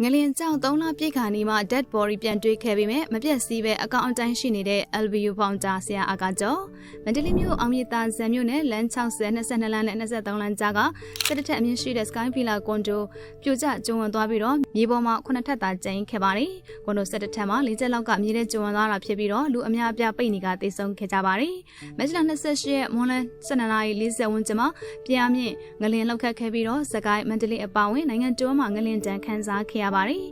ငလျင်ကြောင့်3လပြည့်ခါနီးမှ dead body ပြန်တွေ့ခဲ့ပေမဲ့မပြတ်စည်းပဲအကောင့်အတိုင်းရှိနေတဲ့ LBU ပေါင်တာဆရာအာကကျော်မန္တလေးမြို့အောင်မြေတာဇံမြို့နယ်လမ်း60 22လမ်းနဲ့23လမ်းကြားကစစ်တပ်ထက်အမြင့်ရှိတဲ့ Sky Villa ကွန်ဒိုပြိုကျကျုံဝင်သွားပြီးတော့မြေပေါ်မှာခုနှစ်ထပ်သာကျင်းခဲ့ပါတယ်ကွန်ဒိုစစ်တပ်ထက်မှာ၄ချက်လောက်ကမြေထဲကျုံဝင်သွားတာဖြစ်ပြီးတော့လူအများအပြားပိတ်နေကတိတ်ဆုံးခဲ့ကြပါတယ်မက်ဂျလာ28ရက်မွန်လ12နာရီ40ဝန်းကျင်မှာပြင်းအမြင့်ငလျင်လောက်ခတ်ခဲ့ပြီးတော့စကိုင်းမန္တလေးအပါအဝင်နိုင်ငံတော်မှာငလျင်တန်းခန်းစားခဲ့ရပါတယ်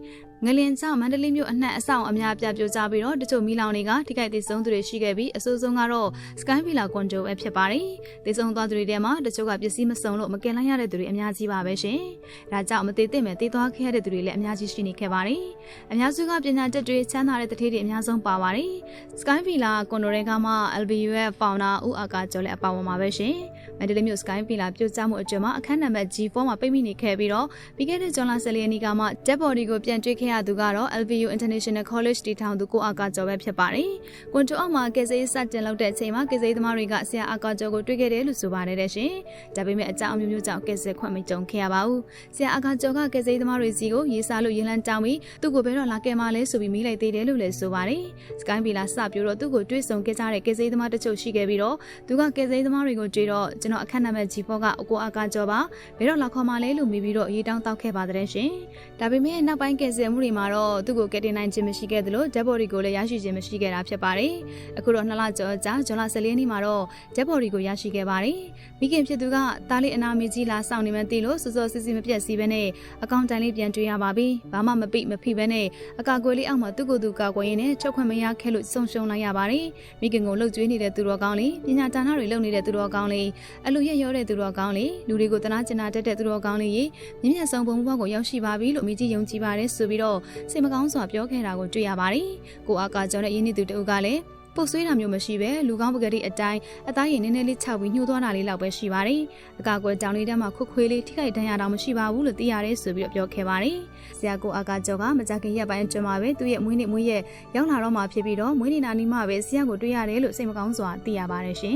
ငလင်ကြောင့်မန္တလေးမြို့အနှံ့အဆောင်အများအပြားပြိုကျပြီးတော့တချို့မီးလောင်တွေကထိခိုက်ဒေဆုံးသူတွေရှိခဲ့ပြီးအဆိုးဆုံးကတော့ Sky Villa Condo ပဲဖြစ်ပါတယ်။ဒေဆုံးသွားသူတွေထဲမှာတချို့ကပစ္စည်းမစုံလို့မကယ်လိုက်ရတဲ့သူတွေအများကြီးပါပဲရှင်။ဒါကြောင့်မသေးသင့်မဲ့တည်သွားခဲ့ရတဲ့သူတွေလည်းအများကြီးရှိနေခဲ့ပါတယ်။အများစုကပညာတတ်တွေချမ်းသာတဲ့တတိတွေအများဆုံးပါပါတယ်။ Sky Villa Condo တွေကမှ LBU ရဲ့ founder ဦးအာကာကျော်လည်းအပါဝင်ပါပဲရှင်။မန္တလေးမြို့ Sky Villa ပြိုကျမှုအတွင်းမှာအခန်းနံပါတ် G4 မှာပိတ်မိနေခဲ့ပြီးတော့ပြီးခဲ့တဲ့ဇွန်လ14ရက်နေ့ကမှ dead body ကိုပြန်တွေ့ခဲ့ရသူကတော့ LBU International College တည်ထောင်သူကိုအာကာကျော်ပဲဖြစ်ပါတယ်။ကွန်တိုအောက်မှာကယ်ဆယ်ရေးစတင်လုပ်တဲ့အချိန်မှာကယ်ဆယ်ရေးသမားတွေကဆရာအာကာကျော်ကိုတွေ့ခဲ့တယ်လို့ဆိုပါတယ်တဲ့ရှင်။ဒါပေမဲ့အကြောင်းအမျိုးမျိုးကြောင့်ကယ်ဆယ်ခွင့်မကြုံခဲ့ရပါဘူး။ဆရာအာကာကျော်ကကယ်ဆယ်ရေးသမားတွေစီကိုရေးစားလို့ရင်လန်းတောင်းပြီးသူ့ကိုဘယ်တော့လာကယ်မလဲဆိုပြီးမိလိုက်သေးတယ်လို့လည်းဆိုပါတယ်။ Sky Villa စပြိုတော့သူ့ကိုတွေ့ဆုံခဲ့ကြတဲ့ကယ်ဆယ်ရေးသမားတချို့ရှိခဲ့ပြီးတော့သူကကယ်ဆယ်ရေးသမားတွေကိုတွေ့တော့ကျွန်တော်အခက်နံပါတ် G4 ကအကိုအာကာကျော်ပါဘယ်တော့လာခေါ်မလဲလို့မေးပြီးတော့ရေးတောင်းတောက်ခဲ့ပါတဲ့ရှင်။ဒါပေမဲ့နောက်ပိုင်းကယ်ဆယ်မှုတွေမှာတော့သူ့ကိုကယ်တင်နိုင်ခြင်းမရှိခဲ့သလို dead body ကိုလည်းရရှိခြင်းမရှိခဲ့တာဖြစ်ပါတယ်။အခုတော့နှစ်လကျော်ကြာဇွန်လ14ရက်နေ့မှာတော့ dead body ကိုရရှိခဲ့ပါတယ်။မိခင်ဖြစ်သူကတားလေးအနာမေကြီးလာစောင့်နေမှသိလို့စောစောစစ်စစ်မပြတ်စီပဲနဲ့အကောင့်တန်လေးပြန်တွေ့ရပါပြီ။ဘာမှမပိမဖိပဲနဲ့အကာအကွယ်လေးအောက်မှာသူ့ကိုယ်သူကာကွယ်ရင်းနဲ့ချုပ်ခွင့်မရခဲ့လို့ဆုံရှုံလိုက်ရပါတယ်။မိခင်ကိုလှုပ်ကြွေးနေတဲ့သူတော်ကောင်းလေးပညာဒါနတွေလုပ်နေတဲ့သူတော်ကောင်းလေးအလူရက်ရောတဲ့သူတော်ကောင်းလေးလူတွေကိုတနာကျင်နာတတ်တဲ့သူတော်ကောင်းလေးရေမြင့်မြတ်ဆုံးဘုံဘဝကိုရောက်ရှိပါပြီလို့မိကြီးယုံကြည်ပါတယ်ဆိုပြီးတော့စိတ်မကောင်းစွာပြောခဲ့တာကိုတွေ့ရပါတယ်။ကိုအာကာကျော်နဲ့ရင်းနှီးသူတအုပ်ကလည်းပုတ်ဆွေးတာမျိုးမရှိပဲလူကောင်းပကတိအတိုင်းအသားရည်နည်းနည်းလေးခြောက်ပြီးညှိုးသွားတာလေးလောက်ပဲရှိပါတယ်။အကာအကွယ်ကြောင်လေးတန်းမှာခွခွေးလေးထိခိုက်ဒဏ်ရာတော့မရှိပါဘူးလို့သိရတယ်ဆိုပြီးတော့ပြောခဲ့ပါတယ်။ဆရာကိုအာကာကျော်ကမကြခင်ရက်ပိုင်းအတွင်းမှာပဲသူ့ရဲ့မွေးနေ့မွေးရက်ရောက်လာတော့မှဖြစ်ပြီးတော့မွေးနေ့နာနီးမှပဲဆရာကိုတွေ့ရတယ်လို့စိတ်မကောင်းစွာသိရပါတယ်ရှင်